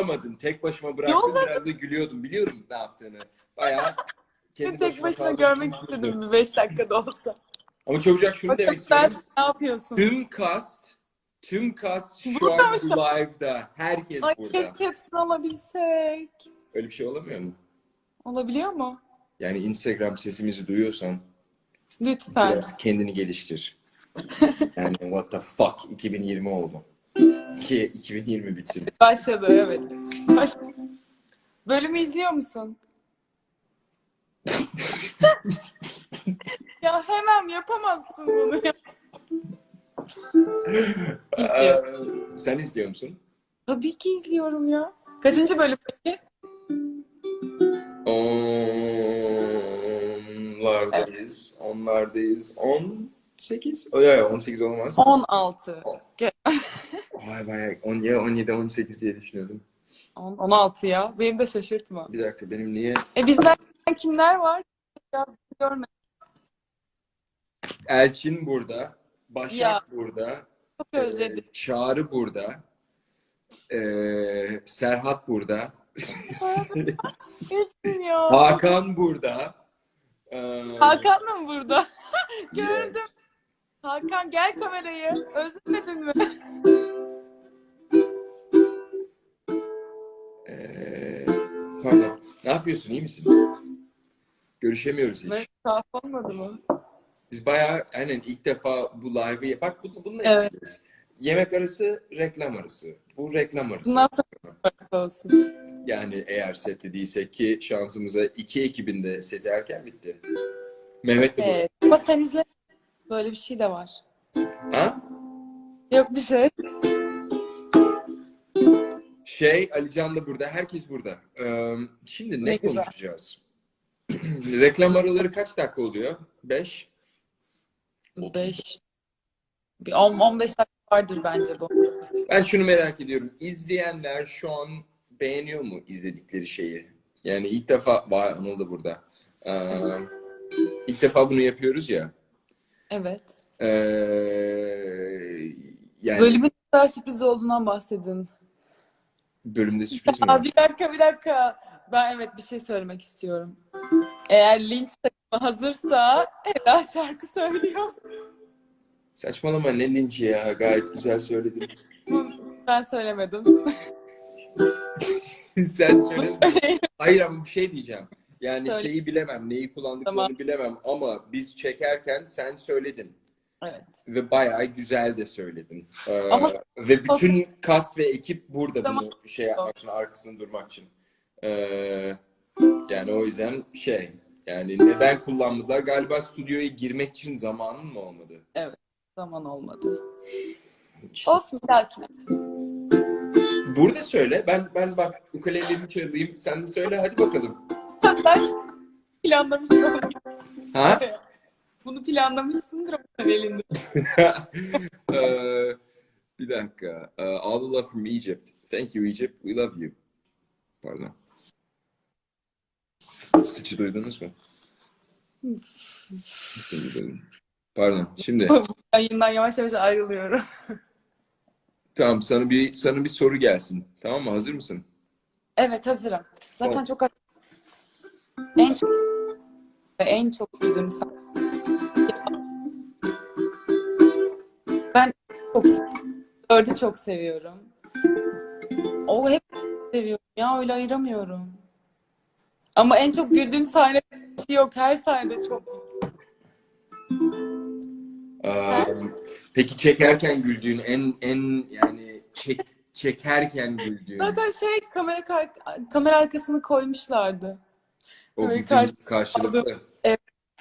yollamadın. Tek başıma bıraktın. Yolladım. Biraz da gülüyordum. Biliyorum ne yaptığını. Bayağı kendi Tek başına görmek istedim bir beş dakikada olsa. Ama çabucak şunu demek istiyorum. ne yapıyorsun? Tüm cast, tüm cast şu Burada an şu live'da. Herkes Ay burada. keşke hepsini alabilsek. Öyle bir şey olamıyor mu? Olabiliyor mu? Yani Instagram sesimizi duyuyorsan Lütfen. biraz kendini geliştir. Yani what the fuck 2020 oldu. Ki 2020 bitsin. Başladı evet. Başladı. Bölümü izliyor musun? ya hemen yapamazsın bunu. ya. Ee, sen izliyor musun? Tabii ki izliyorum ya. Kaçıncı bölüm peki? Onlardayız. Onlardayız. 18? O ya 18 olmaz. 16. Vay vay. 10 ya 17 18 diye düşünüyordum. 10, 16 ya. Beni de şaşırtma. Bir dakika benim niye E bizden kimler var? Biraz görmedim. Elçin burada, Başak Ya. burada, Çok e, özledim. Çağrı burada, e, Serhat burada, Hepsini ya. Hakan burada. e, Hakan da mı burada? Gördüm. Hakan gel kamerayı. Özlemedin mi? Pardon. Ne yapıyorsun? İyi misin? Görüşemiyoruz hiç. Tuhaf olmadı mı? Biz bayağı aynen ilk defa bu live'ı bak bunu, bununla Evet. yapacağız. Yemek arası, reklam arası. Bu reklam arası. Parası olsun. Yani eğer sette değilsek ki şansımıza iki ekibin de seti erken bitti. Mehmet de Evet. Ama sen izle. Böyle bir şey de var. burada. Ha? Yok bir şey. Şey, Alican da burada. Herkes burada. Ee, şimdi ne, Ne konuşacağız? reklam araları kaç dakika oluyor? Beş? 5 bir 10 15 dakika vardır bence bu. Ben şunu merak ediyorum. İzleyenler şu an beğeniyor mu izledikleri şeyi? Yani ilk defa, vay Anıl da burada. Ee, ilk defa bunu yapıyoruz ya. Evet. Ee, yani Bölümün kadar sürpriz olduğundan bahsedin. Bölümde sürpriz mi Aa, var? bir dakika bir dakika. Ben evet bir şey söylemek istiyorum. Eğer linç takımı hazırsa Eda şarkı söylüyor. Saçmalama ne linci ya. Gayet güzel söyledin. Ben söylemedim. Sen söyledin. Hayır ama bir şey diyeceğim. Yani Söyle. şeyi bilemem, neyi kullandıklarını Tamam. bilemem ama biz çekerken sen söyledin. Evet. Ve bayağı güzel de söyledin. Ee, Ama- ve bütün cast ve ekip burada Tamam. bunu şey yapmak için, arkasında durmak için. Ee, yani o yüzden şey, yani neden kullanmadılar? Galiba stüdyoya girmek için zamanın mı olmadı? Zaman olmadı. İşte Olsun dahakine. Burada söyle. Ben ben bak ukulelemi çalayım. Sen de söyle hadi bakalım. Ben planlamışım. Ha? Bunu planlamışsındır ama elinde. Ee, bir dakika. Ee, all the love from Egypt. Thank you Egypt. We love you. Pardon. Sıçı duydunuz mu? Pardon. Şimdi Yayından yavaş yavaş ayrılıyorum. tamam sana bir sana bir soru gelsin. Tamam mı? Hazır mısın? Evet hazırım. Zaten Tamam. çok en çok en çok duyduğum Ben çok. Dördü çok seviyorum. O hep seviyorum ya öyle ayıramıyorum. Ama en çok güldüğüm sahne şey yok. Her sahnede çok Ee, peki çekerken güldüğün en en yani çek çekerken güldüğün Zaten şey kamera kar- kamera arkasını koymuşlardı. o Evet, bizim karşı- karşılıklı.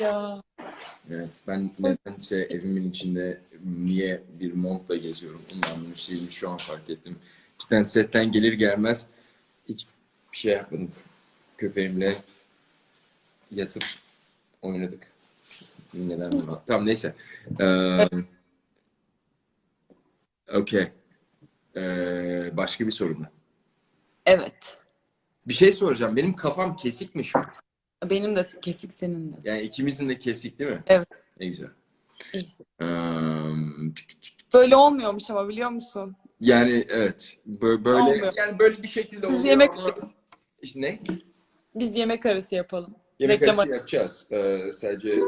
Ya Evet, ben nedense evimin içinde niye bir montla geziyorum onu anlamıştım. Şu an fark ettim. Cidden setten gelir gelmez hiç bir şey yapmadım. Köpeğimle yatıp oynadık. Neden. Tamam neyse. Ee, Okey. Ee, başka bir sorun mu? evet. Bir şey soracağım. Benim kafam kesik mi şu an? Benim de kesik senin de. Yani ikimizin de kesik değil mi? Evet. Ne güzel. İyi. Ee, Böyle olmuyormuş ama biliyor musun? Yani evet. Bö- Böyle Olmuyor. yani böyle bir şekilde Biz oluyor yemek- ama işte ne? Biz yemek arası yapalım. Yemek Reklam arası yapacağız. Ee, sadece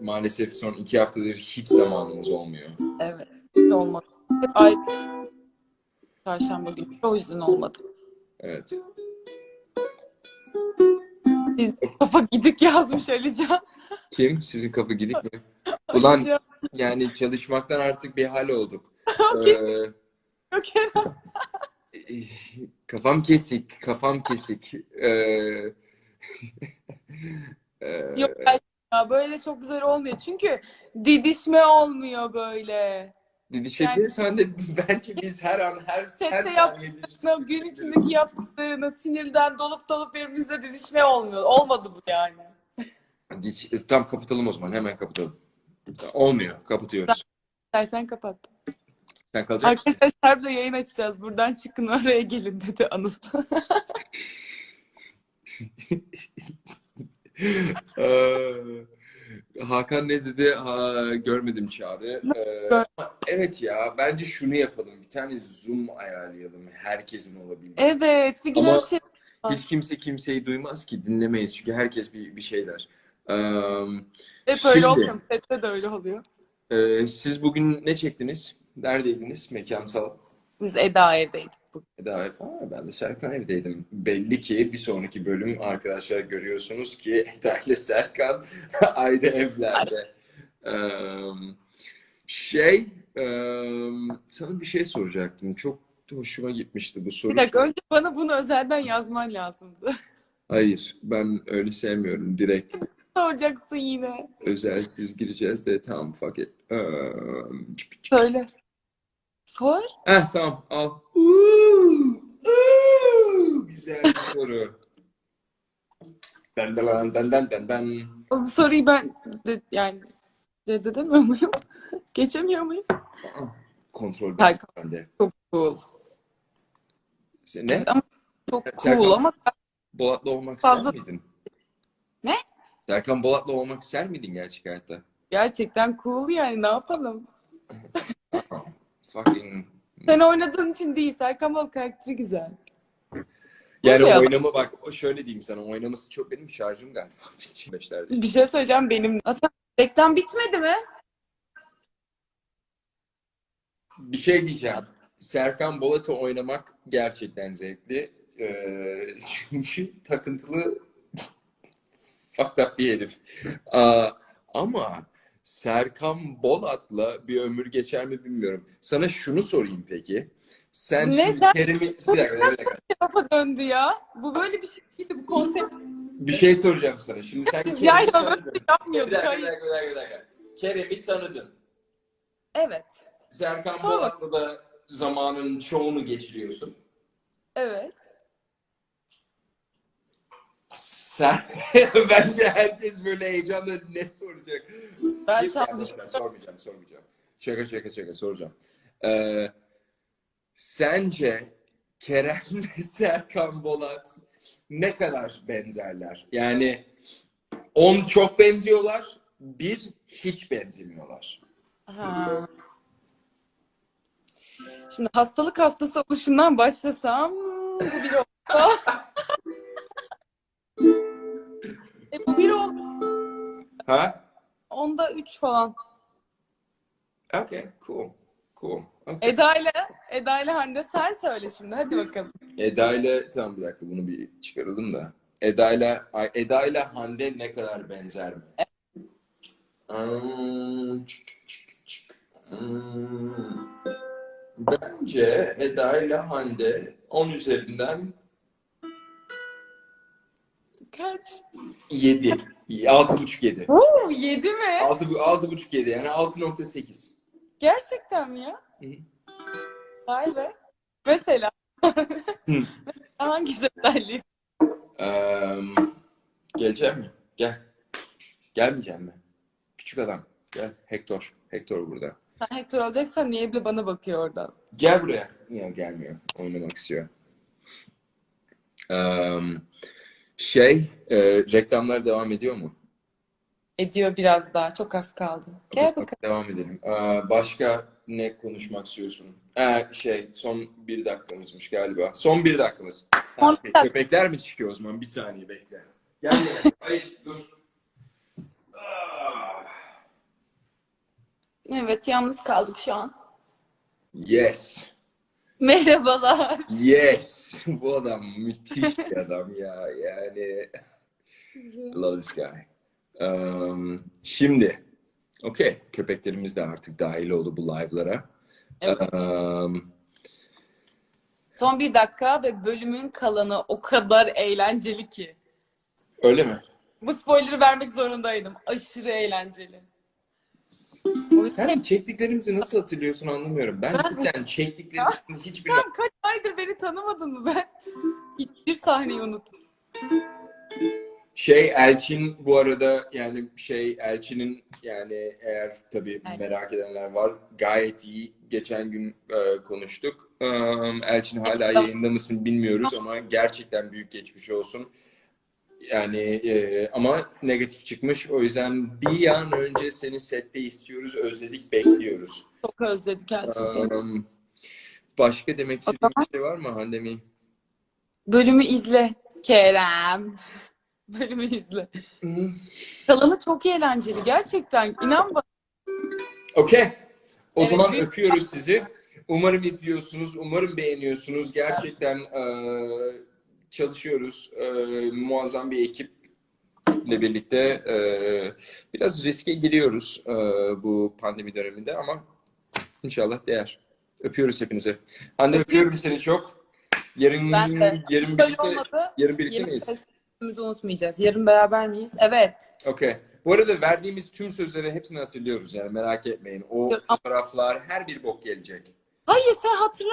maalesef son iki haftadır hiç zamanımız olmuyor. Evet. Hiç olmadı. Hep ayrı. Çarşamba günü. O yüzden olmadı. Evet. Siz kafa gidik yazmış Alican. Kim? Sizin kafa gidik mi? Ulan yani çalışmaktan artık bir hal olduk. Ee, kafam kesik, kafam kesik. Ee, ee, Yok ya böyle çok güzel olmuyor. Çünkü didişme olmuyor böyle. didişebiliriz. Sen de bence biz her an, her, her Sette saniye Sınav gün içindeki yaptıklarına sinirden dolup dolup birbirimizle didişme olmuyor. Olmadı bu yani. Tam kapatalım o zaman. Hemen kapatalım. Olmuyor. Kapatıyoruz. İstersen kapat. Sen kalacak? Arkadaşlar Serp'le yayın açacağız. Buradan çıkın oraya gelin dedi Anıl. Ee, Hakan ne dedi? Ha, görmedim çağrı. Ee, evet ya bence şunu yapalım. Bir tane Zoom ayarlayalım. Herkesin olabildiği. Evet. Bir gün Ama- öyle şey Hiç kimse kimseyi duymaz ki. Dinlemeyiz. Çünkü herkes bir, bir şey der. Ee, hep Şimdi- öyle olmuyor. Sette de öyle oluyor. e, siz bugün ne çektiniz? Neredeydiniz? Mekansal. Biz Eda evdeydik bugün. Eda ev. Ha, ben de Serkan evdeydim. Belli ki bir sonraki bölüm arkadaşlar görüyorsunuz ki Eda ile Serkan ayrı evlerde. Ee, şey, e, sana bir şey soracaktım. Çok hoşuma gitmişti bu soru. Bir dakika önce bana bunu özelden yazman lazımdı. Hayır, ben öyle sevmiyorum. Direkt Soracaksın yine. özelsiz gireceğiz de tamam fuck it. Ee, Söyle. Sor. Heh, tamam al. Uuu, uuu, güzel bir soru. Den den den den den den. Bu soruyu ben de, yani reddedemiyor muyum? Geçemiyor muyum? Aa, Kontrol Serkan. bende. Çok cool. Sen ne? Çok Serkan. cool ama Bolat'la olmak Fazla- ister miydin? Serkan Bolat'la olmak ister miydin gerçek hayatta? gerçekten cool yani ne yapalım? Fucking. Sen oynadığın için değil. Serkan Bal karakteri güzel. Yani ya. oynama bak şöyle diyeyim sana oynaması çok benim şarjım galiba. Bir şey söyleyeceğim benim. Zaten reklam bitmedi mi? Bir şey diyeceğim. Serkan Bolat'ı oynamak gerçekten zevkli. Ee, çünkü takıntılı fucked up bir herif. Aa, ama Serkan Bolat'la bir ömür geçer mi bilmiyorum. Sana şunu sorayım peki. Sen Ne? şimdi Kerem'i... Bir dakika, bir dakika. Kafa döndü ya. Bu böyle bir şey değildi. Bu konsept Bir şey soracağım sana. Şimdi sen biz Kerem'i yayla tanıdın. böyle Bir yapmıyorduk. dakika, bir dakika, bir dakika, bir dakika. Kerem'i tanıdın. Evet. Serkan Bolat'la da zamanın çoğunu geçiriyorsun. Evet. Sen bence herkes böyle heyecanla ne soracak? Ben şu an sormayacağım, sormayacağım. Şaka şaka şaka soracağım. Ee, sence Kerem ve Serkan Bolat ne kadar benzerler? Yani on çok benziyorlar, bir hiç benzemiyorlar. Ha. Şimdi hastalık hastası oluşundan başlasam bu oldu. bir oldu. Ha? Onda üç falan. Okay, cool. Cool. Okay. Eda ile Eda ile Hande sen söyle şimdi. Hadi bakalım. Eda ile tamam bir dakika bunu bir çıkaralım da. Eda ile Eda ile Hande ne kadar benzer mi? Hmm, çık, çık, çık. Hmm. Bence Eda ile Hande 10 üzerinden Kaç? 7. 6.5 7. Oo, yedi mi? 6 6.5 7 yani 6.8. Gerçekten mi ya? Hı. Vay be. Mesela. Hı. Hangi özelliği? Eee gelecek mi? Gel. Gelmeyecek mi? Küçük adam. Gel. Hector. Hector burada. Sen Hector alacaksan niye bile bana bakıyor oradan? Gel buraya. Yok gelmiyor. Oynamak istiyor. Eee, şey, e, reklamlar devam ediyor mu? Ediyor biraz daha. Çok az kaldı. Gel bakalım. Devam edelim. Eee, başka ne konuşmak istiyorsun? Ee, şey son bir dakikamızmış galiba. Son bir dakikamız. Son bir dakika. Köpekler mi çıkıyor o zaman? Bir saniye bekle. Gel gel. Hayır dur. Ah, Evet, yalnız kaldık şu an. Yes. Merhabalar. Yes. Bu adam müthiş bir adam ya. Yani love this guy. Um, şimdi okey. Köpeklerimiz de artık dahil oldu bu live'lara. Evet. Um, Son bir dakika ve bölümün kalanı o kadar eğlenceli ki. öyle mi? Bu spoiler'ı vermek zorundaydım. Aşırı eğlenceli. Sen çektiklerimizi nasıl hatırlıyorsun anlamıyorum. Ben Ben- cidden çektiklerimizin hiçbir Sen kaç aydır beni tanımadın mı ben? Hiçbir sahneyi unuttum. şey Elçin bu arada yani şey Elçin'in yani eğer tabii Evet. merak edenler var gayet iyi. Geçen gün e, konuştuk. Um, Elçin hala yayında mısın bilmiyoruz ama gerçekten büyük geçmiş olsun. Yani e, ama negatif çıkmış. O yüzden bir an önce seni sette istiyoruz. Özledik, bekliyoruz. Çok özledik seni. Um, başka demek istediğin bir şey var mı Handemi? Bölümü izle Kerem. Bölümü izle. Hmm. Kalanı çok eğlenceli. Gerçekten inan bana. Okey. O Evet, zaman büyük- öpüyoruz sizi. Umarım izliyorsunuz. Umarım beğeniyorsunuz. Gerçekten eee, çalışıyoruz. Eee, muazzam bir ekiple birlikte eee, biraz riske giriyoruz eee, bu pandemi döneminde ama inşallah değer. Öpüyoruz hepinizi. Hande öpüyorum seni çok. Yarın Ben de. yarın birlikte olmadı. yarın birlikte Yarın miyiz? unutmayacağız. Yarın beraber miyiz? Evet. Okey. Bu arada verdiğimiz tüm sözleri hepsini hatırlıyoruz yani merak etmeyin. O fotoğraflar her bir bok gelecek. Hayır sen hatırla.